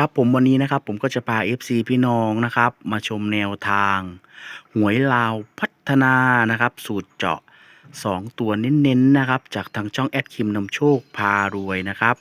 ครับผมวันนี้นะครับผมก็จะพา FC พี่น้องนะครับ มาชมแนวทาง หวยลาวพัฒนานะครับ สูตรเจาะ 2 ตัวเน้นๆนะครับ จากทางช่องแอดคิมนำโชคพารวยนะครับ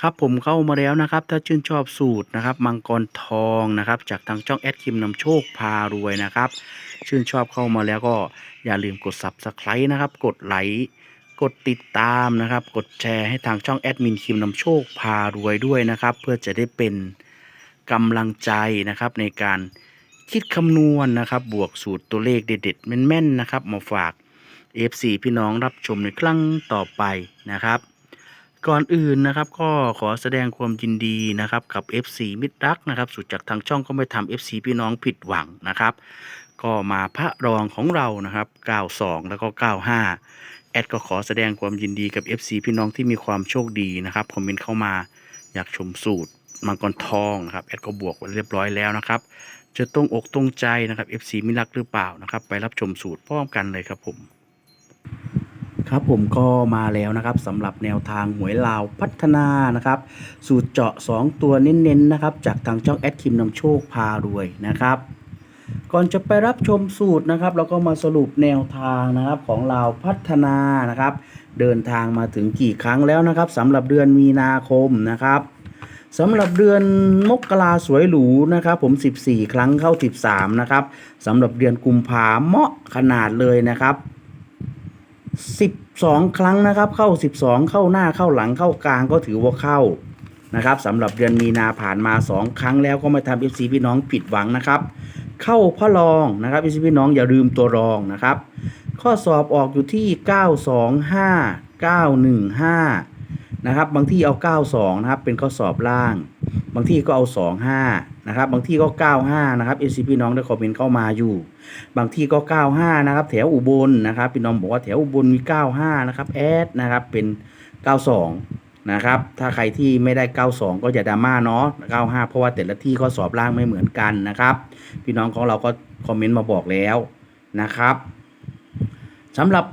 ครับผมเข้ามาแล้วนะครับ ถ้าชื่นชอบสูตรนะครับ มังกรทองนะครับ จากทางช่องแอดคิมนำโชคพารวยนะครับ ชื่นชอบเข้ามาแล้วก็อย่าลืมกด subscribe นะครับ กดไลค์ กดติดตามนะครับ กดแชร์ให้ทางช่องแอดมินคิมนำโชคพารวยด้วยนะครับ เพื่อจะได้เป็นกำลังใจนะครับในการคิดคำนวณนะครับ บวกสูตรตัวเลขเด็ดๆแม่นๆนะครับ มาฝาก FC พี่น้องรับชมในครั้งต่อไปนะครับ ก่อนอื่นนะครับก็ขอแสดงความยินดีนะครับกับ FC มิตรรักนะครับ สุดจากทางช่องก็ไม่ทำ FC พี่น้องผิดหวังนะครับ ก็มาพระรองของเรานะครับ 92 แล้วก็ 95 แอดก็ขอแสดงความยินดีกับ FC พี่น้องที่มีความโชคดีนะครับคอมเมนต์เข้ามาอยากชมสูตรมังกรทองนะครับแอดก็บวกไว้เรียบร้อยแล้วนะครับ จะตรงอกตรงใจนะครับ FC มิรักหรือเปล่านะครับ ไปรับชมสูตรพร้อมกันเลยครับผม ครับผมก็มาแล้วนะครับสำหรับแนวทางหวยลาวพัฒนานะครับ สูตรเจาะ 2 ตัวเน้นๆนะครับ จากทางช่องแอดคิมนำโชคพารวยนะครับ ก่อนจะไปรับชมสูตรนะครับเราก็มาสรุปแนวทางนะครับของลาพัฒนานะครับ เดินทางมาถึงกี่ครั้งแล้วนะครับสำหรับเดือนมีนาคมนะครับสำหรับเดือนมกราสวยหรูนะครับ ผม 14 ครั้งเข้า 13 นะครับสำหรับเดือนกุมภาเหมาะขนาดเลยนะครับ12 ครั้งนะครับ เข้า 12 เข้าหน้าเข้าหลังเข้ากลางก็ถือว่าเข้านะครับสำหรับเดือนมีนาผ่านมา 2 ครั้งแล้วก็ไม่ทำเอฟซีพี่น้องผิดหวังนะครับ เข้าพ่อรองนะครับเอฟซีพี่น้องอย่าลืมตัวรองนะครับ ข้อสอบออกอยู่ที่ 925 915 นะครับ บางที่เอา 92 นะครับ เป็นข้อสอบล่าง บางที่ก็เอา 25 นะครับ บางที่ก็ 95 นะครับเอฟซีพี่น้องได้คอมเมนต์เข้ามาอยู่ บางที่ก็ 95 นะครับ แถวอุบลนะครับ พี่น้องบอกว่าแถวอุบลมี 95 นะครับแอดนะครับ เป็น 92 นะครับ ถ้าใครที่ไม่ได้ 92 ก็อย่าดราม่าเนาะ 95 เพราะว่าแต่ละที่ข้อสอบล่างไม่เหมือนกันนะครับ พี่น้องของเราก็คอมเมนต์มาบอกแล้วนะครับสำหรับ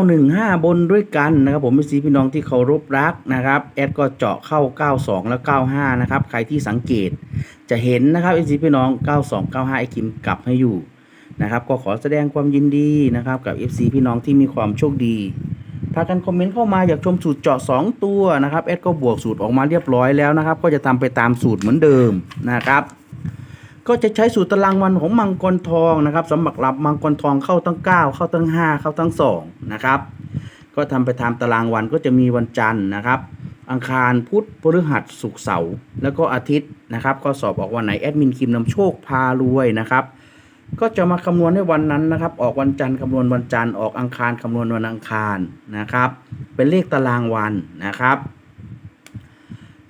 915 บนด้วยกันนะครับผมพี่ซีพี่น้องที่เคารพรักนะครับแอดก็เจาะเข้า 92 แล้ว 95 นะครับ ใครที่สังเกตจะเห็นนะครับพี่ซีพี่น้อง 92 95 ไอคิมกลับให้อยู่นะครับ ก็ขอแสดงความยินดีนะครับกับ FC พี่น้องที่มีความโชคดี พากันคอมเมนต์เข้ามาอยากชมสูตรเจาะ 2 ตัวนะครับแอดก็บวกสูตรออกมาเรียบร้อยแล้วนะครับ ก็จะทำไปตามสูตรเหมือนเดิมนะครับก็จะใช้สูตรตารางวันของมังกรทองนะครับสำหรับมังกรทองเข้าตั้ง 9 เข้าตั้ง 5 เข้าตั้ง2นะครับก็ทำไปตามตารางวันก็จะมีวันจันทร์นะครับ อังคารพุธพฤหัสศุกร์เสาร์แล้วก็อาทิตย์นะครับ ก็สอบออกวันไหนแอดมินคิมนำโชคพารวยนะครับ ก็จะมาคำนวณในวันนั้นนะครับ ออกวันจันทร์คำนวณวันจันทร์ออกอังคารคำนวณวันอังคารนะครับ เป็นเลขตารางวันนะครับ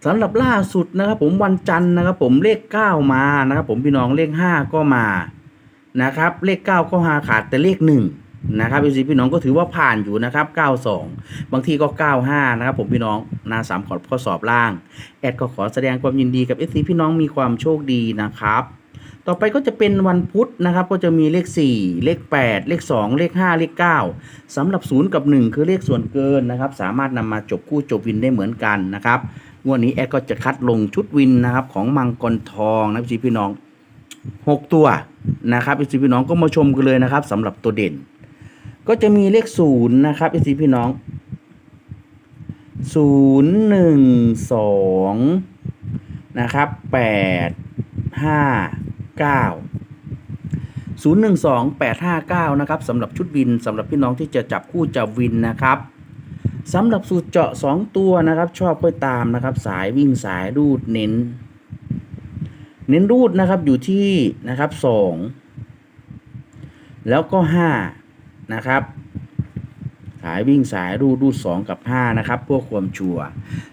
สำหรับล่าสุดนะครับ ผมวันจันทร์นะครับ ผมเลข 9 มานะครับ ผมพี่น้องเลข 5 ก็มานะครับ เลข 9 ก็หาขาดแต่เลข 1 นะครับพี่พี่น้องก็ถือว่าผ่านอยู่นะครับ 92 บางทีก็ 95 นะครับ ผมพี่น้องนาสามขอข้อสอบล่าง แอดก็ขอแสดงความยินดีกับเอซีพี่น้องมีความโชคดีนะครับ ต่อไปก็จะเป็นวันพุธนะครับ ก็จะมีเลข 4 เลข 8 เลข 2 เลข 5 เลข 9สำหรับ 0 กับ 1 คือเลขส่วนเกินนะครับ สามารถนำมาจบคู่จบวินได้เหมือนกันนะครับงวดนี้แอดก็จะคัดลงชุดวินนะครับ ของมังกรทองนะพี่พี่น้อง 6 ตัวนะครับพี่พี่น้องก็มาชมกันเลยนะครับสำหรับตัวเด่น ก็จะมีเลข 0 นะครับพี่พี่น้อง 0 1 2 นะครับ 8 5 9 0 1 2 8 5 9 นะครับสำหรับชุดวินสำหรับพี่น้องที่จะจับคู่จับวินนะครับสำหรับสูตรเจาะ 2 ตัวนะครับ ชอบก็ตามนะครับ สายวิ่งสายรูดเน้น เน้นรูดนะครับอยู่ที่นะครับ 2 แล้วก็ 5 นะครับสายวิ่งสายรูดรูด2กับ 5 นะครับเพื่อความชัวร์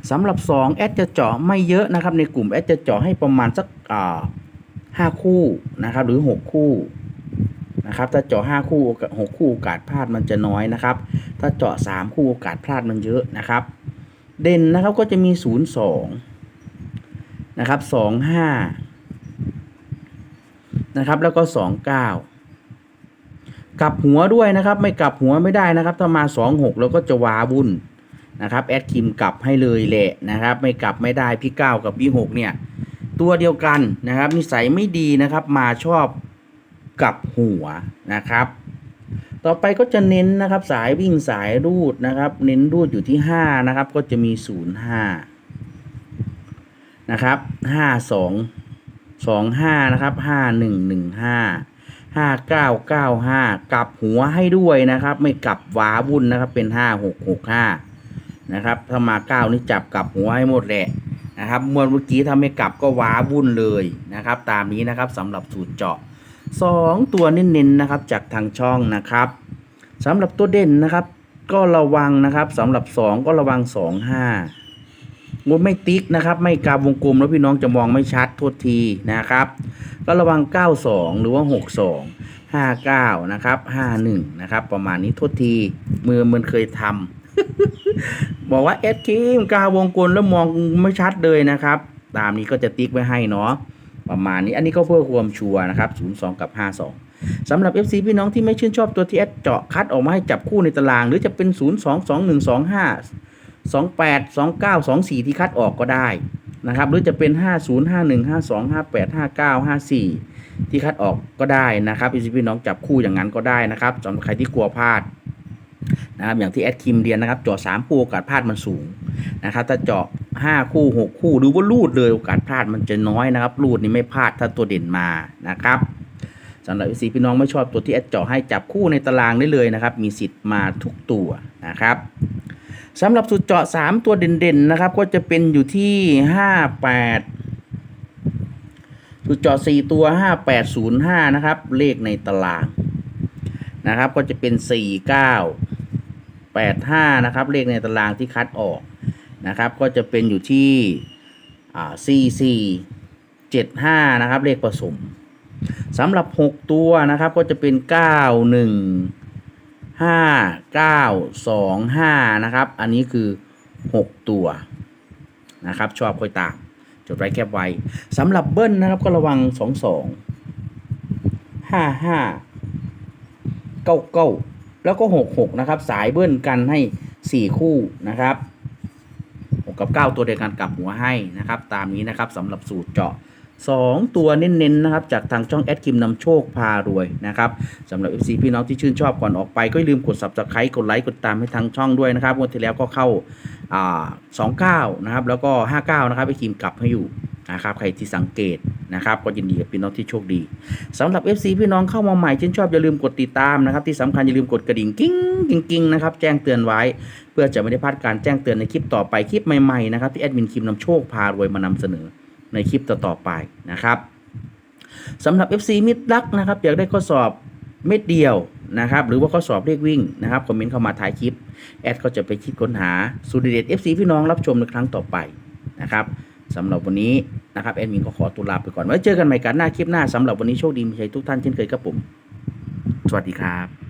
สำหรับ 2 แอดจะเจาะไม่เยอะนะครับ ในกลุ่มแอดจะเจาะให้ประมาณสักอ่า ห้าคู่นะครับ หรือ6คู่นะครับ ถ้าเจาะ5คู่หกคู่โอกาสพลาดมันจะน้อยนะครับ ถ้าเจาะ3คู่โอกาสพลาดมันเยอะนะครับ เด่นนะครับก็จะมี0 2นย์สองนะครับ2 5นะครับ แล้วก็2 9กลับหัวด้วยนะครับ ไม่กลับหัวไม่ได้นะครับ ถ้ามา2 6แล้วก็จะวาวุ่นนะครับแอดคิมกลับให้เลยแหละนะครับ ไม่กลับไม่ได้พี่9กับพี่6เนี่ย ตัวเดียวกันนะครับ นิสัยไม่ดีนะครับ มาชอบกับหัวนะครับ ต่อไปก็จะเน้นนะครับ สายวิ่งสายรูดนะครับ เน้นรูดอยู่ที่ 5 นะครับ ก็จะมี 0 5 นะครับ 5 2 2 5 นะครับ 5 1 1 5 5 9 9 5 กลับหัวให้ด้วยนะครับ ไม่กลับว้าวุ่นนะครับเป็น 5 6 6 5 นะครับ ถ้ามา 9 นี่จับกลับหัวให้หมดแหละ นะครับมวนเมื่อกี้ถ้าไม่กลับก็ว้าวุ่นเลยนะครับ ตามนี้นะครับสำหรับสูตรเจาะ 2 ตัวเน้นๆนะครับจากทางช่องนะครับสำหรับตัวเด่นนะครับ ก็ระวังนะครับสำหรับ 2 ก็ระวัง 2 5งดไม่ติ๊กนะครับ ไม่กาบวงกลมแล้วพี่น้องจะมองไม่ชัดโทษทีนะครับ ก็ระวัง 92 หรือว่า 62 59 นะครับ 51 นะครับ ประมาณนี้โทษทีมือมันเคยทำ บอกว่าเอสคิมกาวงกลมแล้วมองไม่ชัดเลยนะครับ ตามนี้ก็จะติ๊กไว้ให้เนาะประมาณนี้อันนี้ก็เพื่อความชัวร์นะครับ 02 กับ 52สำหรับ FC พี่น้องที่ไม่ชื่นชอบตัวที่แอดเจาะคัดออกมาให้จับคู่ในตาราง หรือจะเป็น 02 21 25 28 29 24 ที่คัดออกก็ได้นะครับหรือจะเป็น 50 51 52 58 59 54 ที่คัดออกก็ได้นะครับ FC พี่น้องจับคู่อย่างนั้นก็ได้นะครับสำหรับใครที่กลัวพลาด นะครับอย่างที่แอดคิมเรียนนะครับเจาะ3คู่โอกาสพลาดมันสูงนะครับถ้าเจาะ5คู่6คู่หรือว่าลูดเลยโอกาสพลาดมันจะน้อยนะครับลูดนี่ไม่พลาดถ้าตัวเด่นมานะครับสำหรับ FC พี่น้องไม่ชอบตัวที่แอดเจาะให้จับคู่ในตารางได้เลยนะครับ มีสิทธิ์มาทุกตัวนะครับสำหรับสุดเจาะ3ตัวเด่นๆนะครับ ก็จะเป็นอยู่ที่58สุดเจาะ4ตัว5805นะครับ เลขในตารางนะครับ ก็จะเป็น49 แปดห้านะครับ เลขในตารางที่คัดออกนะครับ ก็จะเป็นอยู่ที่สี่สี่เจ็ดห้านะครับ เลขผสมสำหรับ 6 ตัวนะครับ ก็จะเป็น 91 5 9 2 5 นะครับ อันนี้คือ 6 ตัวนะครับ ชอบค่อยตามจดไว้แคบไว้สำหรับเบิ้ลนะครับก็ระวัง 2 2 5 5 9 9 แล้วก็หกหกนะครับ สายเบิ้ลกันให้สี่คู่นะครับหกกับเก้าตัวเดียวกันกลับหัวให้นะครับ ตามนี้นะครับสำหรับสูตรเจาะ2ตัวเน้นๆนะครับ จากทางช่องแอดคิมนำโชคพารวยนะครับสำหรับ FC พี่น้องที่ชื่นชอบก่อนออกไปก็อย่าลืมกด subscribe กดไลค์กดตามให้ทางช่องด้วยนะครับวันที่แล้วก็เข้าอ่า29 นะครับ แล้วก็ 59 นะครับไอคิมกลับให้อยู่ นะครับใครที่สังเกตนะครับก็ยินดีกับพี่น้องที่โชคดีสำหรับ FC พี่น้องเข้ามาใหม่ชื่นชอบอย่าลืมกดติดตามนะครับที่สำคัญอย่าลืมกดกระดิ่งกิ้งกิ้งกิ้งนะครับแจ้งเตือนไว้ เพื่อจะไม่ได้พลาดการแจ้งเตือนในคลิปต่อไปคลิปใหม่ๆนะครับที่แอดมินคิมนำโชคพารวยมานำเสนอในคลิปต่อๆไปนะครับสำหรับ FC มิดลักนะครับอยากได้ข้อสอบเม็ดเดียวนะครับหรือว่าข้อสอบเลขวิ่งนะครับคอมเมนต์เข้ามาท้ายคลิปแอดก็จะไปคิดค้นหาสูตรเด็ด FC พี่น้องรับชมในครั้งต่อไปนะครับ สำหรับวันนี้นะครับแอดมินก็ขอตัวลาไปก่อนไว้เจอกันใหม่กันหน้าคลิปหน้าสำหรับวันนี้โชคดีมีชัยทุกท่านเช่นเคยครับผม สวัสดีครับ